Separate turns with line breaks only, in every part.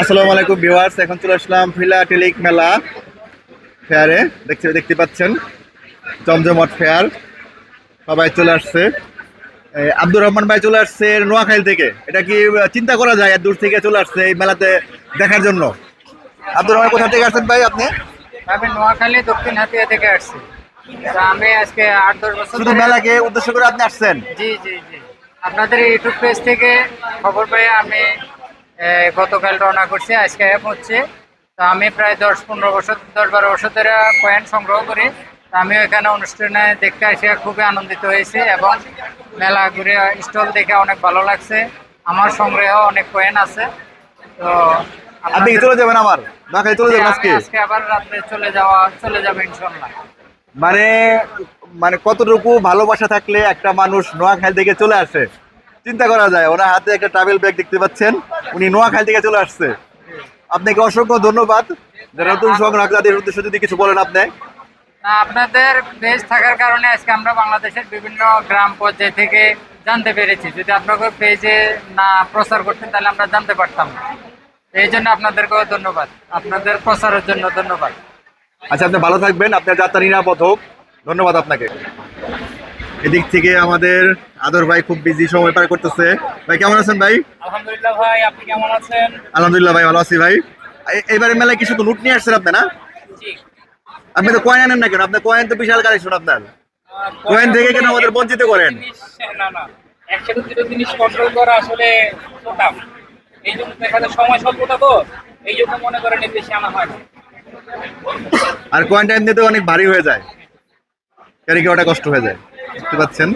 আসসালামু আলাইকুম ভিউয়ার্স এখন চলে আসলাম ফিলাটেলিক মেলা ফেয়ারে। দেখতে দেখতে পাচ্ছেন জমজমট ফেয়ার। সবাই চলে আসছে। আব্দুর রহমান ভাই চলে আসছে নোয়াখালী থেকে। এটা কি চিন্তা করা যায় দূর থেকে চলে আসছে এই মেলাতে দেখার জন্য? আব্দুর রহমান কোথা থেকে আসছেন ভাই আপনি?
আমি নোয়াখালী দক্ষিণ হাতিয়া থেকে আসছি। আমি আজকে আট দশ বছর
শুধু মেলাকে উদ্দেশ্য করে আপনি আসছেন?
জি জি জি। আপনাদের ইউটিউব পেজ থেকে খবর পেয়ে আমি গতকাল রওনা করছি আজকে পৌঁছছে তো আমি প্রায় দশ পনেরো বছর দশ বারো বছর ধরে কয়েন সংগ্রহ করি। তো আমি এখানে অনুষ্ঠানে দেখতে এসে খুবই আনন্দিত হয়েছি এবং মেলা ঘুরে স্টল দেখে অনেক ভালো লাগছে। আমার সংগ্রহ অনেক কয়েন আছে। তো
আপনি চলে যাবেন চলে যাবেন আজকে?
আজকে আবার রাত্রে চলে যাওয়া চলে যাবে ইনশাল্লাহ
মানে মানে কতটুকু ভালোবাসা থাকলে একটা মানুষ নোয়াখালী থেকে চলে আসে? চিন্তা করা যায় ওনার হাতে একটা ট্রাভেল ব্যাগ দেখতে পাচ্ছেন উনি নোয়াখালী থেকে চলে আসছে। আপনাকে অসংখ্য ধন্যবাদ। যারা নতুন সংগ্রাহক তাদের উদ্দেশ্যে যদি কিছু বলেন আপনি।
আপনাদের পেজ থাকার কারণে আজকে আমরা বাংলাদেশের বিভিন্ন গ্রাম পর্যায় থেকে জানতে পেরেছি। যদি আপনাকে পেজে না প্রচার করতেন তাহলে আমরা জানতে পারতাম না। এই জন্য আপনাদেরকেও ধন্যবাদ। আপনাদের প্রচারের জন্য ধন্যবাদ।
আচ্ছা আপনি ভালো থাকবেন। আপনার যাত্রা নিরাপদ হোক। ধন্যবাদ আপনাকে। এদিক থেকে আমাদের আদর ভাই খুব বিজি সময় পার করতেছে। ভাই কেমন আছেন ভাই?
আলহামদুলিল্লাহ ভাই আপনি কেমন আছেন?
আলহামদুলিল্লাহ ভাই ভালো আছি ভাই। এইবারে মেলায় কি শুধু লুট নিয়ে আসছেন আপনি না? আপনি তো কয়েন আনেন না কেন? আপনার কয়েন তো বিশাল কালেকশন আপনার। কয়েন থেকে কেন আমাদের বঞ্চিত করেন?
না না। একসাথে দুটো জিনিস কন্ট্রোল করা আসলে টাফ এই জন্য দেখা যায় সময় স্বল্পতা তো। এই জন্য মনে করেন বেশি আনা হয়
আর কয়েন টাইম দিতে অনেক ভারী হয়ে যায়। ক্যারি করাটা কষ্ট হয়ে যায়? বুঝতে পাচ্ছেন।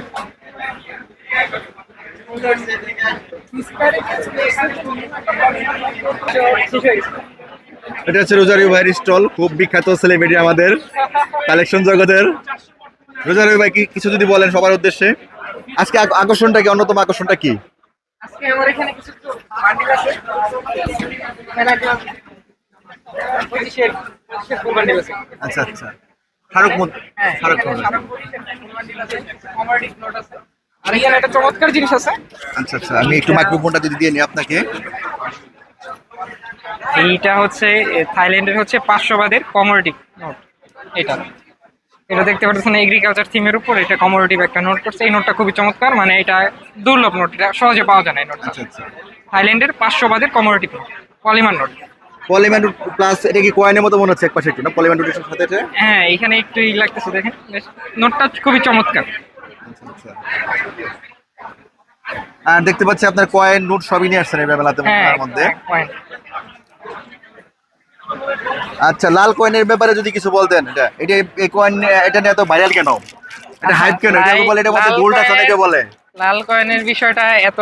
এটা হচ্ছে রোজারিও ভাইয়ের স্টল খুব বিখ্যাত সেলিব্রিটি আমাদের কালেকশন জগতের। রোজারিও ভাই কি কিছু যদি বলেন সবার উদ্দেশ্যে? আজকে আকর্ষণটা কি অন্যতম আকর্ষণটা কি?
আজকে আমার এখানে কিছু বান্ডিল আছে।
আচ্ছা আচ্ছা। মত-
হ্যাঁ আর এখানে একটা চমৎকার জিনিস আছে।
আচ্ছা আচ্ছা আমি একটু মাইক্রোফোনটা যদি দিয়ে নিই আপনাকে।
এইটা হচ্ছে থাইল্যান্ডের হচ্ছে পাঁচশো বাদের নোট এটা। এটা দেখতে পাচ্ছেন এগ্রিকালচার থিমের উপর। এটা কমোডিটিভ একটা নোট করছে। এই নোটটা খুবই চমৎকার। মানে এটা দুর্লভ নোট এটা সহজে পাওয়া যায় না এই নোটটা
আচ্ছা
থাইল্যান্ডের পাঁচশো বাদের কমোডিটিভ নোট পলিমার নোট
পলিম্যান্ড প্লাস এটা কি কয়েনের মতো মনে হচ্ছে এক পাশে একটু না পলিম্যান্ড সাথে? এটা?
হ্যাঁ এখানে একটু ই লাগতেছে দেখেন। নোটটা খুবই চমৎকার।
আচ্ছা, আচ্ছা। আর দেখতে পাচ্ছি আপনার কয়েন নোট সবই নিয়ে আসছেন এই মেলাতে
হ্যাঁ
মধ্যে। আচ্ছা লাল কয়েনের ব্যাপারে যদি কিছু বলতেন এটা এটা এই কয়েন এটা নিয়ে এত ভাইরাল কেন? এটা হাইপ কেন? এটা বলে এটা মধ্যে
লাল
গোল্ড আছে অনেকে বলে।
লাল কয়েনের বিষয়টা এত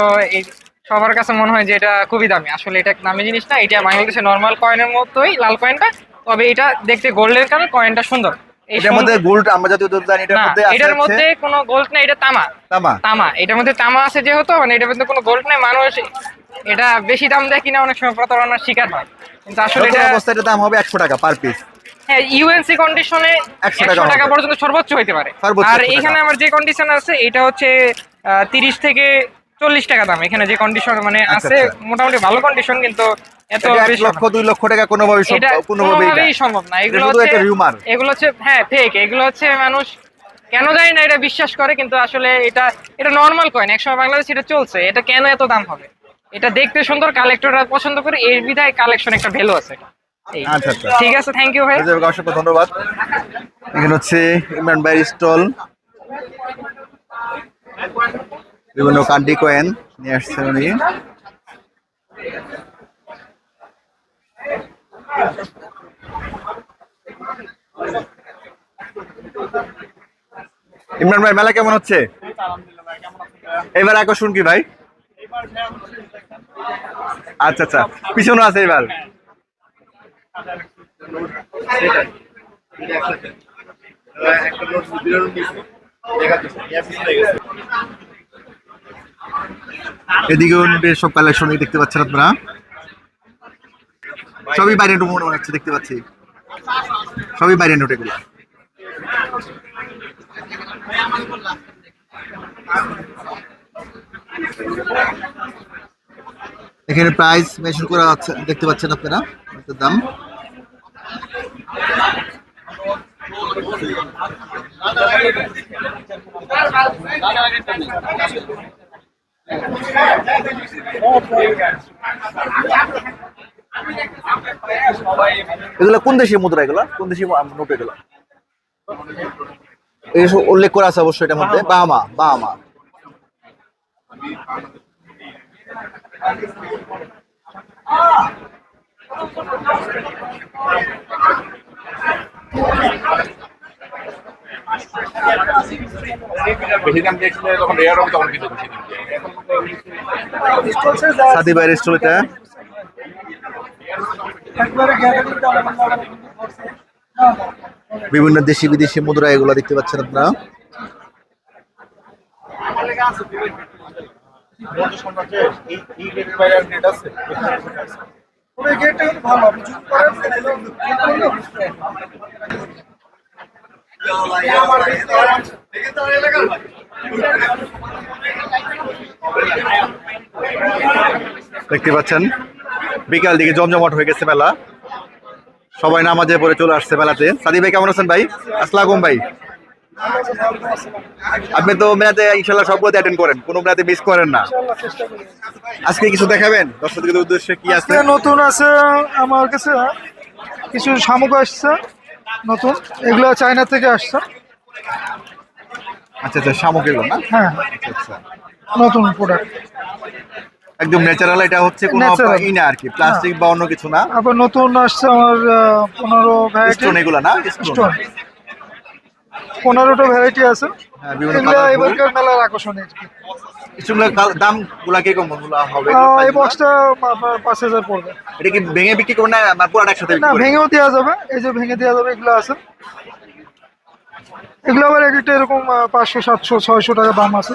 সবার কাছে মনে হয় যে এটা খুবই দামি। আসলে এটা দামি জিনিস না এটা বাংলাদেশে নর্মাল কয়েনের মতোই লাল কয়েনটা তবে এটা দেখতে গোল্ডের কারণে কয়েনটা সুন্দর।
এটার মধ্যে গোল্ড আমরা যতদূর জানি এটার মধ্যে
এটার মধ্যে কোনো গোল্ড না এটা তামা।
তামা।
তামা এটার মধ্যে তামা আছে যেহেতু মানে এটার মধ্যে কোনো গোল্ড নাই মানুষ এটা বেশি দাম দেয় কিনা অনেক সময় প্রতারণার শিকার হয়। কিন্তু আসলে এটা
অবস্থায় দাম হবে একশো টাকা পার পিস
হ্যাঁ ইউএনসি কন্ডিশনে
100
একশো
টাকা
পর্যন্ত সর্বোচ্চ হইতে পারে। আর
100
এখানে আমার যে কন্ডিশন আছে এটা হচ্ছে তিরিশ থেকে চল্লিশ টাকা দাম। এখানে যে কন্ডিশন মানে
আচ্ছা,
আছে
আচ্ছা।
মোটামুটি ভালো কন্ডিশন কিন্তু এত
লক্ষ দুই লক্ষ টাকা কোনোভাবেই
এটা
সম্ভব কোনোভাবেই
সম্ভব না। এগুলো হচ্ছে এগুলো হচ্ছে হ্যাঁ ফেক এগুলো হচ্ছে মানুষ কেন জানি না এটা বিশ্বাস করে কিন্তু আসলে এটা এটা নর্মাল কয়েন একসময় বাংলাদেশে এটা চলছে। এটা কেন এত দাম হবে? এটা দেখতে সুন্দর কালেক্টররা পছন্দ করে এর বিধায় কালেকশন একটা ভ্যালু আছে।
আচ্ছা আচ্ছা।
ঠিক আছে থ্যাংক ইউ ভাই।
অসংখ্য ধন্যবাদ। এখানে হচ্ছে ইমরান ভাইয়ের স্টল বিভিন্ন কান্ডি কয়েন নিয়ে আসছে উনি। ইমরান ভাই, মেলা কেমন হচ্ছে? এবার আকর্ষণ কি ভাই? আচ্ছা আচ্ছা পিছনে আছে এবার। এদিকেও বেশ সব কালেকশন দেখতে পাচ্ছেন আপনারা। সবই বাইরে নোট মনে হচ্ছে, দেখতে পাচ্ছি। সবই বাইরে নোট এগুলো। এখানে প্রাইস মেনশন করা আছে, দেখতে পাচ্ছেন আপনারা দাম। এগুলো কোন দেশের মুদ্রা এগুলো? কোন দেশের নোট এগুলো? এই উল্লেখ করা আছে অবশ্যই এটার মধ্যে। বাহামা বাহামা।
বেশি দাম দেখলে তখন রেয়ার হবে তখন কিন্তু বেশি দাম
সাদি বাইরের স্টল এটা বিভিন্ন দেশি বিদেশি মুদ্রা এগুলো দেখতে পাচ্ছেন আপনারা। দেখতে পাচ্ছেন? বিকাল দিকে জমজমাট হয়ে গেছে মেলা। সবাই নামাজে পরে চলে আসছে মেলাতে। সাদি ভাই, কেমন আছেন ভাই? আসসালাম ভাই। আপনি তো মেলাতে ইনশাল্লাহ সবগুলোতে অ্যাটেন্ড করেন। কোনো মেলাতে মিস করেন না। আজকে কিছু দেখাবেন? দর্শকদের উদ্দেশ্যে কি আছে?
নতুন আছে, আমার কাছে কিছু শামুক আসছে। নতুন। এগুলো চায়না থেকে আসছে।
আচ্ছা আচ্ছা শামুক এগুলো না?
হ্যাঁ।
আচ্ছা আচ্ছা।
নতুন প্রোডাক্ট
একদম ন্যাচারাল এটা হচ্ছে কোনো
Natural.
ই না আর কি প্লাস্টিক বা অন্য কিছু না?
আবার নতুন আসছে আমার পনেরো ভ্যারাইটি
স্টোন এগুলো না? স্টোন
পনেরোটা ভ্যারাইটি আছে।
হ্যাঁ, বিভিন্ন।
এবারকার মেলার আকর্ষণ
দামগুলা কীরকম হবে
এই বক্সটা আপনার পাঁচ হাজার পড়বে।
এটা কি ভেঙে বিক্রি করবেন না পুরোটা একসাথে
না ভেঙেও দেওয়া যাবে। এই যে ভেঙে দেওয়া যাবে এগুলো আছে। এগুলো আবার এক একটা এরকম পাঁচশো সাতশো ছয়শো টাকা দাম আছে।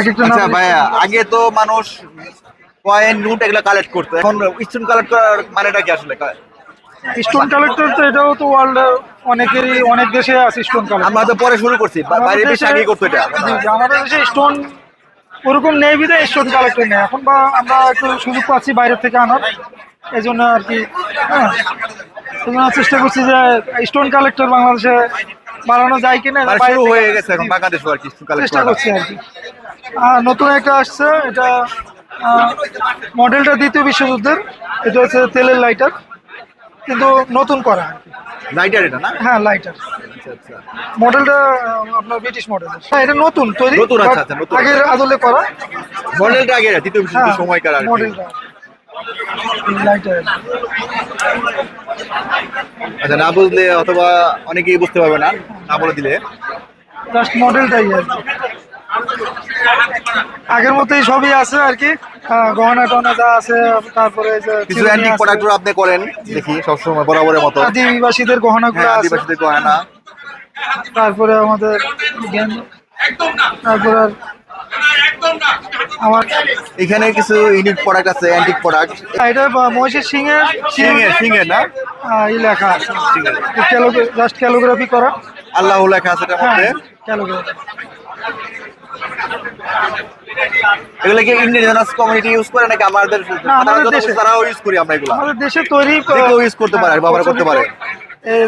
এক একটা
আচ্ছা ভাইয়া আগে তো মানুষ কয়েন নোট এগুলো কালেক্ট করতো। এখন স্টোন কালেক্ট করার মানেটা কি আসলে?
স্টোন কালেক্টর তো এটাও তো অনেকেরই অনেক দেশে আছে স্টোন কালেক্টর
আমরা তো পরে শুরু করছি বাইরে বেশি আগে করতো এটা।
আমাদের দেশে স্টোন ওরকম নেই বিধে স্টোন কালেক্টর নেই। এখন বা আমরা একটু সুযোগ পাচ্ছি বাইরে থেকে আনার। এই জন্য আর কি হ্যাঁ। চেষ্টা করছি যে স্টোন কালেক্টর বাংলাদেশে বাড়ানো যায় কিনা
মানে শুরু হয়ে গেছে এখন বাংলাদেশ আর কি
চেষ্টা করছি আর কি। আর নতুন একটা আসছে এটা মডেলটা দ্বিতীয় বিশ্বযুদ্ধের। এটা হচ্ছে তেলের লাইটার কিন্তু নতুন করা
লাইটার এটা না?
হ্যাঁ লাইটার
আচ্ছা আচ্ছা।
মডেলটা আপনার ব্রিটিশ মডেল হ্যাঁ এটা নতুন তৈরি
নতুন, আচ্ছা, আচ্ছা, নতুন।
আগের আদলে করা।
মডেলটা আগে দ্বিতীয় বিশ্বযুদ্ধ
হ্যাঁ
সময়কার আর
মডেলটা
আচ্ছা না বুঝলে অথবা অনেকেই বুঝতে পারবে না না বলে দিলে।
জাস্ট মডেলটাই কি। আগের মতোই সবই আছে আর কি। গহনা টহনা যা আছে তারপরে
কিছু অ্যান্টিক প্রোডাক্ট আপনি করেন দেখি সবসময় বরাবরের মতো।
আদিবাসীদের গহনাগুলো
হ্যাঁ
আছে।
আদিবাসীদের গয়না।
তারপরে আমাদের তারপরে আর আমার
এখানে কিছু ইউনিক প্রোডাক্ট আছে অ্যান্টিক প্রোডাক্ট
এটা মহিষের সিংহের
সিংহের সিংহের না?
ই লেখা আছে। জাস্ট ক্যালোগ্রাফি করা।
আল্লাহ লেখা আছে
হ্যাঁ
মধ্যে।
ক্যালোগ্রাফি
এগুলো কি ইন্ডিজিনাস কমিউনিটি ইউজ করে নাকি আমাদের। জনগণ তারাও ইউজ করি আমরা এগুলো?
আমাদের দেশে তৈরি
কেউ use করতে পারে, ব্যবহার করতে পারে।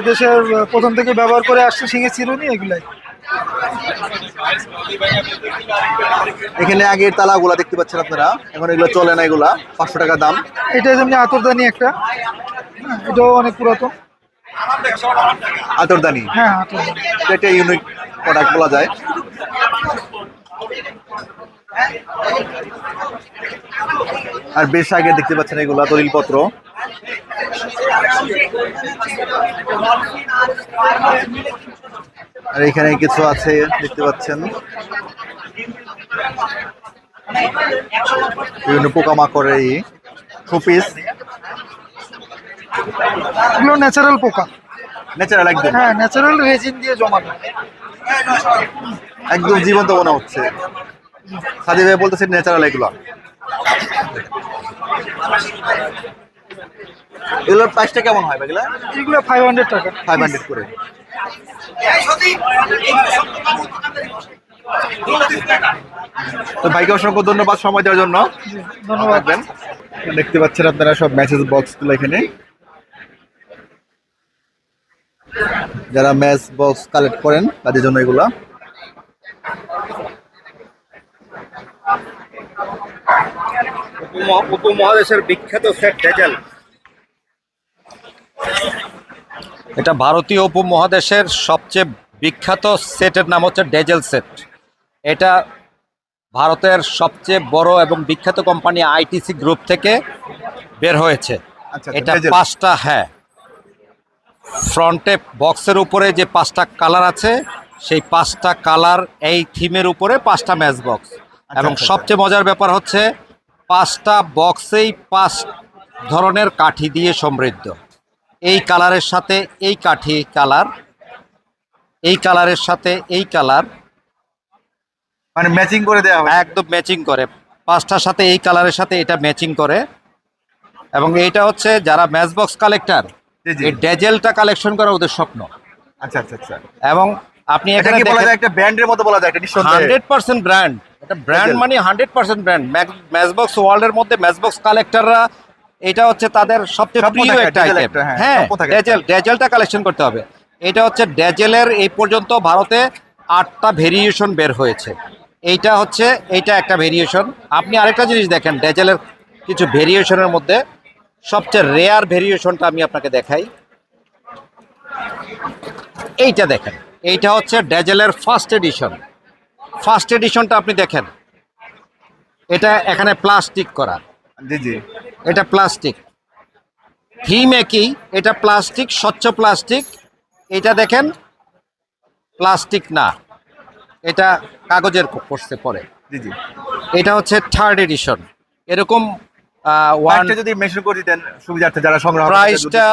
দেশের প্রথম থেকে ব্যবহার করে আসছে সিংহের চিরুনি এগুলাই।
এখানে আগের তালাগুলা দেখতে পাচ্ছেন আপনারা? এখন এগুলো চলে না এগুলা? পাঁচশো টাকা দাম।
এটা যেমনি আতরদানি একটা। হ্যাঁ, এটাও অনেক পুরাতন।
আতরদানি?
হ্যাঁ আতরদানি।
এটা ইউনিক প্রোডাক্ট বলা যায়। আর বেশ আগে দেখতে পাচ্ছেন এগুলা দলিলপত্র। আর এখানে কিছু আছে দেখতে পাচ্ছেন। বিভিন্ন পোকামাকড়ের ই শোপিস
এগুলো ন্যাচারাল পোকা।
ন্যাচারাল একদম।
হ্যাঁ ন্যাচারাল রেজিন দিয়ে জমানো।
একদম জীবন্ত মনে হচ্ছে। সাদি ভাই বলতেছে ন্যাচারাল এগুলো। এগুলোর প্রাইসটা কেমন হয় এগুলো
এগুলো ফাইভ হান্ড্রেড টাকা।
ফাইভ হান্ড্রেড করে। তো ভাইকে অসংখ্য ধন্যবাদ সময় দেওয়ার জন্য।
ধন্যবাদ।
দেখতে পাচ্ছেন আপনারা সব ম্যাচেস বক্সগুলো এখানে। যারা ম্যাচ বক্স কালেক্ট করেন তাদের জন্য এগুলা।
উপমহাদেশের বিখ্যাত সেট ডেজেল। এটা ভারতীয় উপমহাদেশের সবচেয়ে বিখ্যাত সেটের নাম হচ্ছে ডেজেল সেট। এটা ভারতের সবচেয়ে বড় এবং বিখ্যাত কোম্পানি আইটিসি গ্রুপ থেকে বের হয়েছে।
আচ্ছা,
এটা। পাঁচটা হ্যাঁ। ফ্রন্টে বক্সের উপরে যে পাঁচটা কালার আছে সেই পাঁচটা কালার এই থিমের উপরে পাঁচটা ম্যাচ বক্স এবং
আচ্ছা,
সবচেয়ে মজার ব্যাপার হচ্ছে পাঁচটা বক্সেই পাঁচ ধরনের কাঠি দিয়ে সমৃদ্ধ। এই কালারের সাথে এই কাঠি কালার এই কালারের সাথে এই কালার
মানে ম্যাচিং করে দেওয়া হয়।
একদম ম্যাচিং করে। পাঁচটার সাথে এই কালারের সাথে এটা ম্যাচিং করে। এবং এইটা হচ্ছে যারা ম্যাচ বক্স কালেক্টর। এই ডেজেলটা কালেকশন করা ওদের স্বপ্ন।
আচ্ছা আচ্ছা আচ্ছা।
এবং আপনি এখানে
বলা যায় একটা ব্র্যান্ডের মতো বলা যায় একটা নিঃসন্দেহে?
Hundred percent brand. এটা ব্র্যান্ড মানে হান্ড্রেড পার্সেন্ট ব্র্যান্ড। ম্যাচবক্স ওয়ার্ল্ডের মধ্যে ম্যাচবক্স কালেক্টররা এটা হচ্ছে তাদের সবচেয়ে প্রিয় একটা আইটেম
হ্যাঁ,
ডেজেল ডেজেলটা কালেকশন করতে হবে। এটা হচ্ছে ডেজেলের এই পর্যন্ত ভারতে আটটা ভেরিয়েশন বের হয়েছে। এইটা হচ্ছে এইটা একটা ভেরিয়েশন আপনি আরেকটা জিনিস দেখেন ডেজেলের কিছু ভেরিয়েশনের মধ্যে। সবচেয়ে রেয়ার ভেরিয়েশনটা আমি আপনাকে দেখাই। এইটা দেখেন এইটা হচ্ছে ডেজেলের ফার্স্ট এডিশন ফার্স্ট এডিশনটা আপনি দেখেন এটা এখানে প্লাস্টিক করা।
জি জি।
এটা প্লাস্টিক থিম একই এটা প্লাস্টিক স্বচ্ছ প্লাস্টিক এটা দেখেন প্লাস্টিক না। এটা কাগজের করছে পরে
জি জি।
এটা হচ্ছে থার্ড এডিশন এরকম ওয়ান
যদি মেনশন করে দিতেন সুবিধার্থে যারা সংগ্রহ
প্রাইসটা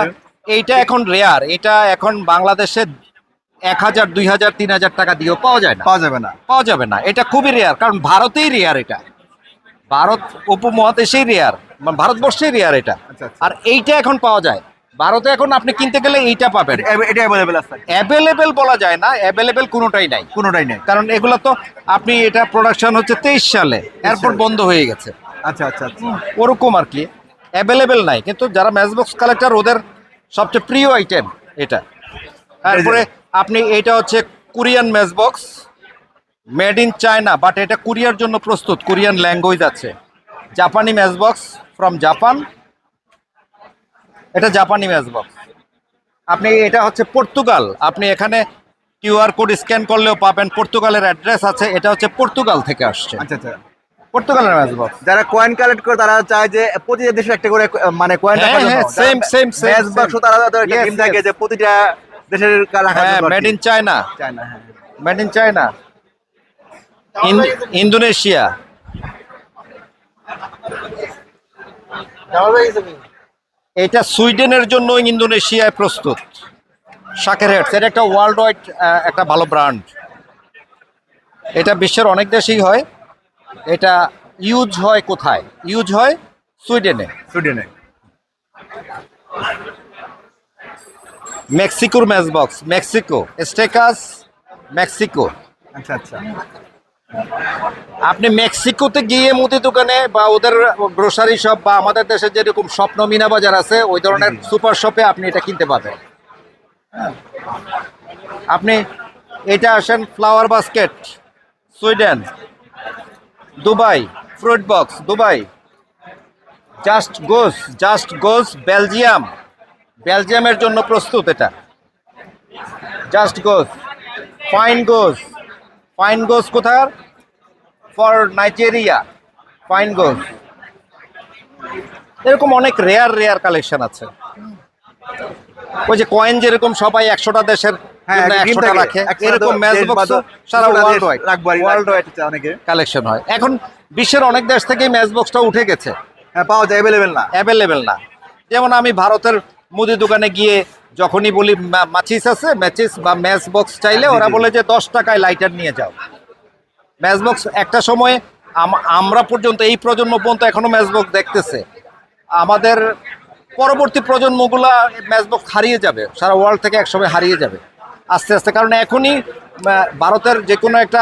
এইটা এখন রেয়ার এটা এখন বাংলাদেশে এক হাজার দুই হাজার তিন হাজার টাকা দিয়েও পাওয়া যায় না।
পাওয়া যাবে না।
পাওয়া যাবে না। এটা খুবই রেয়ার কারণ ভারতেই রেয়ার এটা। ভারত উপমহাদেশেই রেয়ার ভারতবর্ষেই রেয়ার এটা।
আচ্ছা, আচ্ছা।
আর এইটা এখন পাওয়া যায়। ভারতে এখন আপনি কিনতে গেলে এইটা পাবেন।
এটা অ্যাভেলেবেল আছে।
অ্যাভেলেবেল বলা যায় না অ্যাভেলেবেল কোনোটাই নাই।
কোনোটাই নাই।
কারণ এগুলো তো আপনি এটা প্রোডাকশন হচ্ছে তেইশ সালে এরপর বন্ধ হয়ে গেছে।
আচ্ছা আচ্ছা আচ্ছা।
ওরকম আর কি। অ্যাভেলেবেল নাই কিন্তু যারা ম্যাচবক্স কালেক্টর ওদের সবচেয়ে প্রিয় আইটেম এটা। তারপরে আপনি এটা হচ্ছে Korean matchbox made in China but এটা কোরিয়ার জন্য প্রস্তুত কোরিয়ান ল্যাঙ্গুয়েজ আছে। জাপানি ম্যাচবক্স ফ্রম জাপান এটা জাপানি ম্যাচবক্স আপনি এটা হচ্ছে পর্তুগাল আপনি এখানে কিউআর কোড স্ক্যান করলেও পাবেন পর্তুগালের অ্যাড্রেস আছে এটা হচ্ছে পর্তুগাল থেকে আসছে।
আচ্ছা আচ্ছা।
পর্তুগালের ম্যাচবক্স
যারা কয়েন কালেক্ট করে তারা চায় যে প্রতি দেশে একটা করে মানে কয়েন রাখার জন্য।
হ্যাঁ, same, same,
ম্যাচ. বাক্স তারা একটা টিম থাকে যে প্রতিটা দেশের কা- রাখার
হ্যাঁ
জন্য
মেড ইন চায়না
চায় না হ্যাঁ
মেড ইন চায়না ইন্দোনেশিয়া এটা সুইডেনের জন্য ইন্দোনেশিয়ায় প্রস্তুত। শাকের হেডস। এটা একটা ওয়ার্ল্ড ওয়াইড একটা ভালো ব্র্যান্ড এটা বিশ্বের অনেক দেশেই হয়। এটা ইউজ হয় কোথায়? ইউজ হয় সুইডেনে।
সুইডেনে।
মেক্সিকোর ম্যাচ বক্স মেক্সিকো স্টেকাস মেক্সিকো।
আচ্ছা আচ্ছা।
আপনি মেক্সিকোতে গিয়ে মুদি দোকানে বা ওদের গ্রোসারি শপ বা আমাদের দেশে যেরকম স্বপ্ন মিনা বাজার আছে ওই ধরনের সুপার শপে আপনি এটা কিনতে পাবেন। আপনি এটা আসেন flower basket Sweden Dubai fruit box Dubai. Just goes just goes Belgium বেলজিয়ামের জন্য প্রস্তুত এটা। Just goes fine goes fine goes কোথার? ফর নাইজেরিয়া ফাইন গোস এরকম অনেক রেয়ার রেয়ার কালেকশন আছে। ওই যে কয়েন যেরকম সবাই একশোটা দেশের
হ্যাঁ।
রাখে। এরকম ম্যাচ সারা ওয়ার্ল্ড ওয়াইড ওয়ার্ল্ড ওয়াইড
অনেকে
কালেকশন হয়। এখন বিশ্বের অনেক দেশ থেকেই ম্যাচ বক্সটা উঠে গেছে।
হ্যাঁ পাওয়া যায় অ্যাভেলেবেল না।
অ্যাভেলেবেল না। যেমন আমি ভারতের মুদি দোকানে গিয়ে যখনই বলি মা- মাচিস আছে ম্যাচিস বা ম্যাচ বক্স চাইলে ওরা বলে যে দশ টাকায় লাইটার নিয়ে যাও। ম্যাচ বক্স একটা সময় আম- আমরা পর্যন্ত এই প্রজন্ম পর্যন্ত এখনও ম্যাচ বক্স দেখতেছে। আমাদের পরবর্তী প্রজন্মগুলা ম্যাচ বক্স হারিয়ে যাবে। সারা ওয়ার্ল্ড থেকে একসময় হারিয়ে যাবে। আস্তে আস্তে কারণ এখনই ভারতের যে কোনো একটা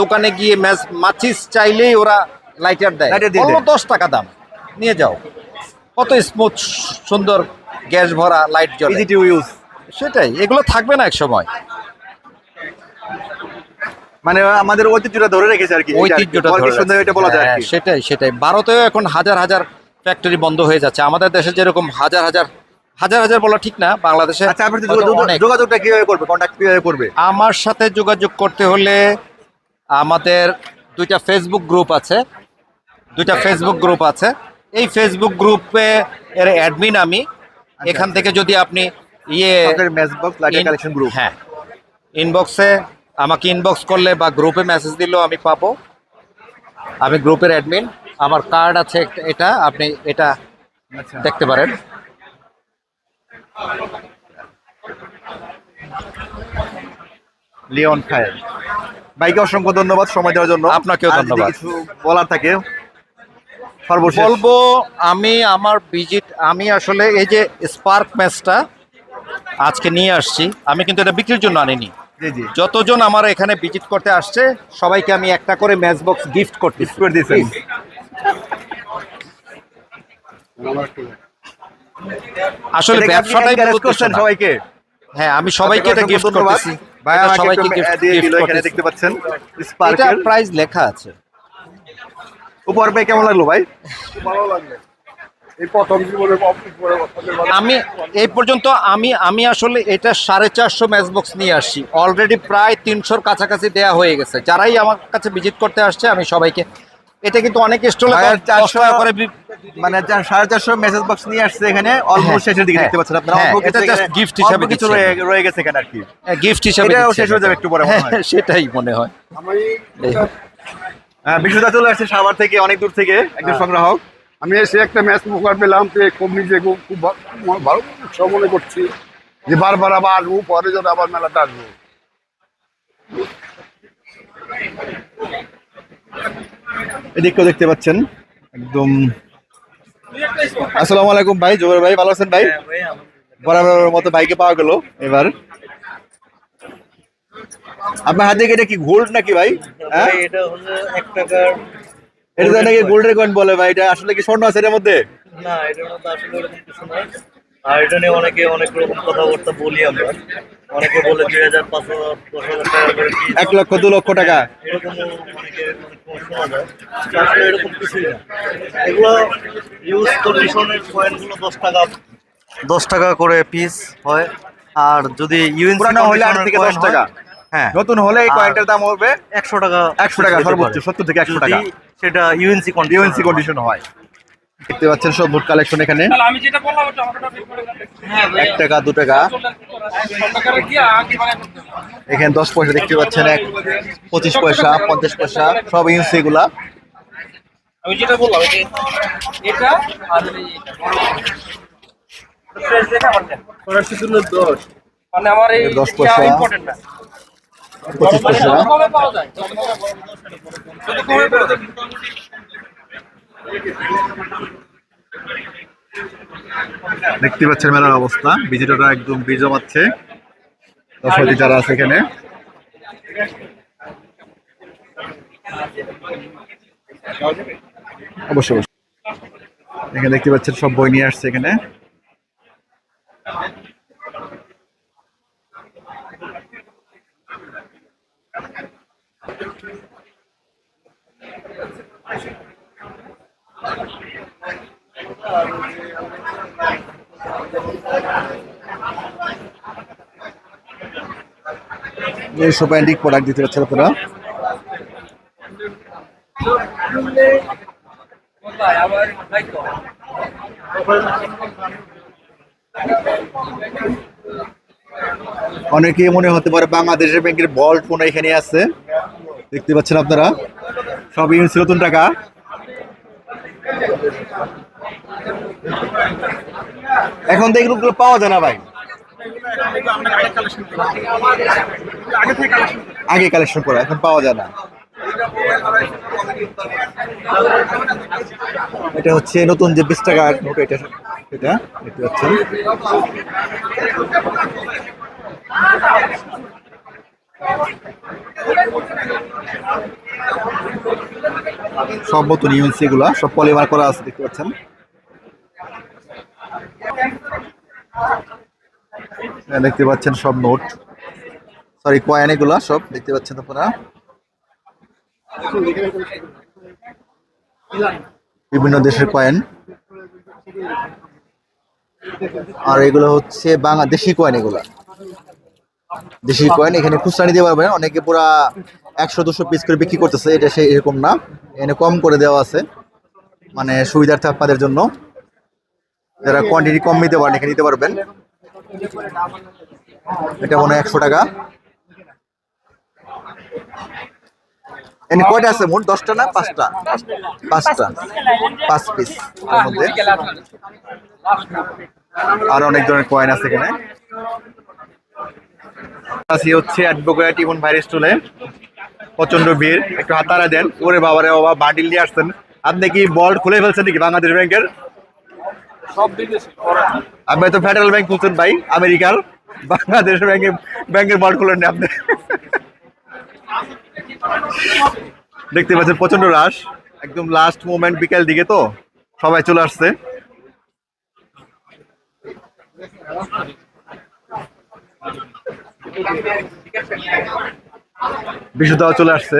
দোকানে গিয়ে ম্যাচ মাচিস চাইলেই ওরা লাইটার দেয়। দশ টাকা দাম। নিয়ে যাও। কত স্মুথ সুন্দর গ্যাস ভরা লাইট জ্বলে।
ইজি টু ইউজ
সেটাই এগুলো থাকবে না এক সময়
মানে আমাদের ঐতিহ্যটা ধরে রেখেছে আর কি।
ঐতিহ্যটা
সুন্দর এটা বলা যায়
হ্যাঁ, সেটাই সেটাই। ভারতেও এখন হাজার হাজার ফ্যাক্টরি বন্ধ হয়ে যাচ্ছে। আমাদের দেশে যেরকম হাজার হাজার হাজার হাজার বলা ঠিক না বাংলাদেশে
আচ্ছা। যোগাযোগটা কীভাবে করবে? কন্ট্যাক্ট কীভাবে করবে?
আমার সাথে যোগাযোগ করতে হলে আমাদের দুইটা ফেসবুক গ্রুপ আছে। দুইটা ফেসবুক গ্রুপ আছে। এই ফেসবুক গ্রুপে এর অ্যাডমিন আমি। এখান থেকে যদি আপনি ইয়ে
কালেকশন গ্রুপ
হ্যাঁ। ইনবক্সে আমাকে ইনবক্স করলে বা গ্রুপে মেসেজ দিলেও আমি পাবো। আমি গ্রুপের অ্যাডমিন আমার কার্ড আছে এটা আপনি এটা দেখতে পারেন।
লিওন খায়ের। ভাইকে অসংখ্য ধন্যবাদ সময় দেওয়ার জন্য।
আপনাকেও ধন্যবাদ।
কিছু বলার থাকে সর্বশেষ।
বলব আমি আমার ভিজিট আমি আসলে এই যে স্পার্ক ম্যাচটা আজকে নিয়ে আসছি আমি কিন্তু এটা বিক্রির জন্য আনিনি।
জি জি।
যতজন আমার এখানে ভিজিট করতে আসছে সবাইকে আমি একটা করে ম্যাচ বক্স গিফট করতে। আসলে ব্যবসাটাই
করছেন সবাইকে?
হ্যাঁ আমি সবাইকে এটা গিফট করতেছি।
ভাই
সবাইকে
এখানে দেখতে পাচ্ছেন। স্পার্কের
প্রাইস লেখা আছে।
উপহার পেয়ে কেমন লাগল ভাই?
এই প্রথম জীবনে অফিস করে বছরের বাদে
আমি এই পর্যন্ত আমি আমি আসলে এটা সাড়ে চারশো ম্যাচ বক্স নিয়ে আসছি। অলরেডি প্রায় তিনশোর কাছাকাছি দেয়া হয়ে গেছে। যারাই আমার কাছে ভিজিট করতে আসছে আমি সবাইকে এটা কিন্তু অনেক স্টলে
চারশো
করে
মানে সাড়ে চারশো মেসেজ বক্স নিয়ে আসছে এখানে অলমোস্ট
হ্যাঁ,
শেষের দিকে
হ্যাঁ,
দেখতে পাচ্ছেন আপনারা।
হ্যাঁ,
অল্প কিছু
এটা just
এখানে-
হিসাবে
কিছু রয়ে রয়ে গেছে এখানে আর কি।
গিফট হিসাবে
এটাও শেষ হয়ে যাবে একটু পরে হ্যাঁ,
সেটাই মনে হয়।
আমি
হ্যাঁ বিশুদা চলে আসছে সাভার থেকে অনেক দূর থেকে একজন
হ্যাঁ।
সংগ্রাহক।
আমি এসে একটা ম্যাচ মুখার পেলাম পেয়ে খুব নিজে খুব খুব ভালো উৎসাহ মনে করছি। যে বারবার আবার আসব পরে যেন আবার মেলাটা আসব
এদিকেও দেখতে পাচ্ছেন একদম। আসসালামু আলাইকুম ভাই জোবর ভাই ভালো আছেন ভাই? বরাবরের মতো বাইকে পাওয়া গেল এবার। আপনার হাতে এটা কি গোল্ড নাকি ভাই? হ্যাঁ?
এটা হলো এক টাকার
এটা তো নাকি গোল্ডের কয়েন বলে ভাই এটা আসলে কি স্বর্ণ আছে এর মধ্যে?
না এটার মধ্যে আসলে কিছু না। আর এটা নিয়ে অনেকে অনেক রকম কথাবার্তা বলি আমরা। অনেকে বলে দুই হাজার পাঁচ হাজার দশ হাজার টাকা করে
এক লক্ষ দু লক্ষ টাকা।
এরকম অনেকে শোনা যায় আসলে এরকম কিছুই না। এগুলো ইউজ কন্ডিশনের কয়েনগুলো দশ টাকা দশ টাকা করে পিস হয়। আর যদি
পুরানো হলে আট থেকে দশ টাকা।
হ্যাঁ।
নতুন হলে এই কয়েনটার দাম হবে
একশো টাকা
একশো টাকা সর্বোচ্চ সত্তর থেকে একশো টাকা।
সেটা ইউএনসি
ইউএনসি কন্ডিশন হয়। দেখতে পাচ্ছেন সব বুট কালেকশন এখানে। এক টাকা দু টাকা। এখানে দশ পয়সা দেখতে পাচ্ছেন এক পঁচিশ পয়সা পঞ্চাশ পয়সা সব ইউএনসি গুলা
আমি যেটা বললাম এটা আর এই মানে আমার এই
দশ পয়সা।
ইম্পর্টেন্ট না।
পঁচিশ পয়সা
কমে পাওয়া যায় কমে পাওয়া যায়
দেখতে পাচ্ছেন মেলার অবস্থা। ভিজিটররা একদম ভিড় জমাচ্ছে। দর্শক যারা আছে এখানে। অবশ্যই অবশ্যই। এখানে দেখতে পাচ্ছেন সব বই নিয়ে আসছে এখানে। এইসব অ্যান্টিক প্রোডাক্ট দিতে পারছেন আপনারা? অনেকে মনে হতে পারে বাংলাদেশের ব্যাংকের বল্ট ফোন এখানে আছে। দেখতে পাচ্ছেন আপনারা? সব ইউনিট নতুন টাকা। এখন তো এগুলো পাওয়া যায় না ভাই। আগে কালেকশন করা, এখন পাওয়া যায় না। এটা হচ্ছে নতুন যে বিশ টাকা নোট, এটা এটা দেখতে পাচ্ছেন সব নতুন ইউএনসি গুলা, সব পলিমার করা আছে, দেখতে পাচ্ছেন। দেখতে পাচ্ছেন সব নোট। সরি কয়েন এগুলা সব দেখতে পাচ্ছেন আপনারা। বিভিন্ন দেশের কয়েন আর এগুলো হচ্ছে বাংলাদেশি কয়েন এগুলা। দেশি কয়েন এখানে খুচরা নিতে পারবেন। অনেকে পুরা একশো, দুশো পিস করে বিক্রি করতেছে, এটা সেই এরকম না। এখানে কম করে দেওয়া আছে মানে সুবিধার্থে আপনাদের জন্য। যারা কোয়ান্টিটি কম নিতে পারেন, এখানে নিতে পারবেন। এটা মনে হয় একশো টাকা। এখানে কয়টা আছে? মোট দশটা না পাঁচটা? পাঁচটা। পাঁচ পিস মধ্যে। আর অনেক ধরনের কয়েন আছে এখানে। আছি হচ্ছে অ্যাডভোকেট ইমন ভাইয়ের স্টলে প্রচণ্ড ভিড়। একটু হাতারা দেন। ওরে বাবারে বাবা বান্ডিল নিয়ে আসছেন। আপনি কি বল খুলে ফেলছেন নাকি বাংলাদেশ ব্যাংকের? আপনি তো ফেডারেল ব্যাংক খুলছেন ভাই, আমেরিকার। বাংলাদেশ ব্যাংকের ব্যাংকের বল্ট খুলেন আপনি। দেখতে পাচ্ছেন প্রচণ্ড রাশ একদম লাস্ট মোমেন্ট বিকেল দিকে তো সবাই চলে আসছে। বিশুদ্ধাও চলে আসছে।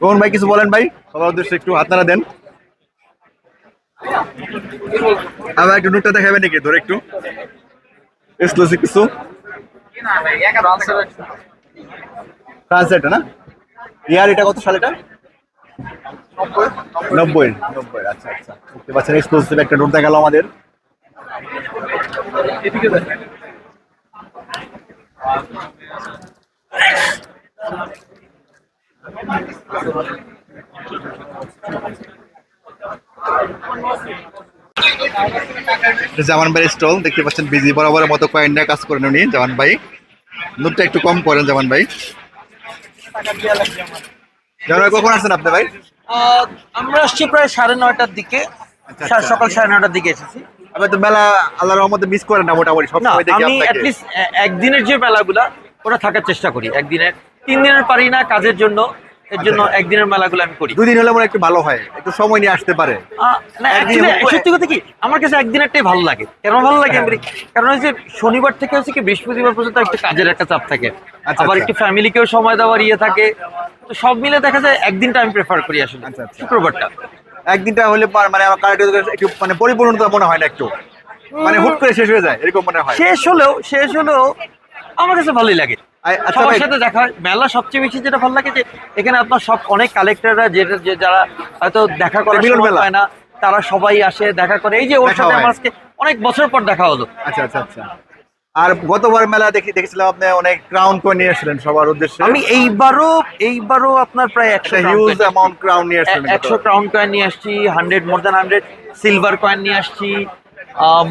কোন ভাই, কিছু বলেন ভাই? সবার উদ্দেশ্যে একটু হাত নাড়া দেন। আবার একটু নোটটা দেখাবেন নাকি? ধরে একটু। এক্সক্লুসিভ কিছু? ফ্রান্স এটা না? ইয়ার এটা কত সাল এটা? নব্বই। নব্বই আচ্ছা আচ্ছা। একটা নোট দেখাল আমাদের। জামান ভাইয়ের স্টল দেখতে পাচ্ছেন বিজি বরাবরের মতো কয়েন নিয়ে কাজ করেন উনি জামান ভাই। নোটটা একটু কম করেন জামান ভাই। জামান ভাই কখন আসছেন আপনি ভাই?
আমরা আসছি প্রায় সাড়ে নয়টার দিকে।
আচ্ছা, আচ্ছা।
সকাল সাড়ে নয়টার দিকে এসেছি।
আপনি তো মেলা আল্লাহর রহমতে মিস করেন না মোটামুটি সব সময় দেখি
আমি
আপনাকে।
অ্যাটলিস্ট একদিনের যে মেলাগুলা ওটা থাকার চেষ্টা করি। একদিনের তিন দিনের পারি না কাজের জন্য। এর জন্য
আচ্ছা।
একদিনের মেলাগুলো আমি করি।
দুদিন হলে মনে হয় একটু ভালো হয় একটু সময় নিয়ে আসতে পারে।
সত্যি কথা কি আমার কাছে একদিনেরটাই ভালো লাগে। কেন ভালো লাগে? আমি কারণ যে শনিবার থেকে হচ্ছে কি বৃহস্পতিবার পর্যন্ত একটা কাজের একটা চাপ থাকে।
আচ্ছা,
আবার
আচ্ছা।
একটু ফ্যামিলিকেও সময় দেওয়ার ইয়ে থাকে। তো সব মিলে দেখা যায় একদিনটা আমি প্রেফার করি আসলে
আচ্ছা, আচ্ছা।
শুক্রবারটা।
একদিনটা হলে মানে আমার একটু মানে পরিপূর্ণতা মনে হয় না একটু। মানে হুট করে শেষ হয়ে যায় এরকম মনে হয়।
শেষ হলেও শেষ হলেও আমার কাছে ভালোই লাগে।
আচ্ছা
সবার সাথে দেখা হয়। মেলা সবচেয়ে বেশি যেটা ভালো লাগে যে এখানে আপনার সব অনেক কালেক্টররা যেটা যে যারা হয়তো দেখা
মিলন মেলা।
পায় না তারা সবাই আসে দেখা করে। এই যে ওর সাথে আমার আজকে অনেক বছর পর দেখা হলো।
আচ্ছা আচ্ছা আচ্ছা। আর গতবার মেলা দেখি দেখেছিলাম আপনি অনেক ক্রাউন কয়েন নিয়ে এসেছিলেন সবার উদ্দেশ্যে।
আমি এইবারও এইবারও আপনার প্রায় একশো
হিউজ অ্যামাউন্ট ক্রাউন নিয়ে এসেছিলেন
একশো ক্রাউন কয়েন নিয়ে আসছি hundred more than hundred silver coin নিয়ে আসছি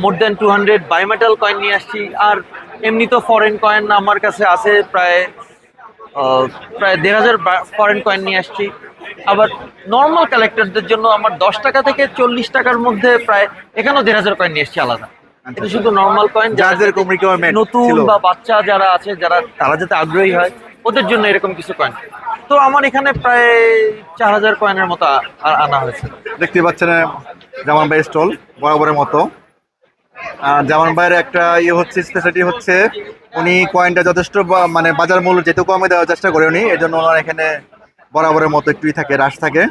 more than two hundred bimetal coin নিয়ে আসছি। আর এমনি তো ফরেন কয়েন আমার কাছে আছে প্রায় প্রায় দেড় হাজার ফরেন কয়েন নিয়ে আসছি। আবার নর্মাল কালেক্টরদের জন্য আমার দশ টাকা থেকে চল্লিশ টাকার মধ্যে প্রায় এখানেও দেড় হাজার কয়েন নিয়ে এসছি আলাদা। এটা শুধু নর্মাল কয়েন
requirement
নতুন বা বাচ্চা যারা আছে যারা তারা যাতে আগ্রহী হয় ওদের জন্য এরকম কিছু কয়েন তো আমার এখানে প্রায় চার হাজার কয়েনের মতো আনা হয়েছে।
দেখতে পাচ্ছেন জামান ভাই স্টল বরাবরের মতো। আর জামান ভাইয়ের একটা ইয়ে হচ্ছে স্পেশালিটি হচ্ছে, উনি কয়েনটা যথেষ্ট মানে বাজার মূল্য যেহেতু কমে দেওয়ার চেষ্টা করে উনি এই জন্য ওনার এখানে বরাবরের মতো একটুই থাকে রাশ থাকে।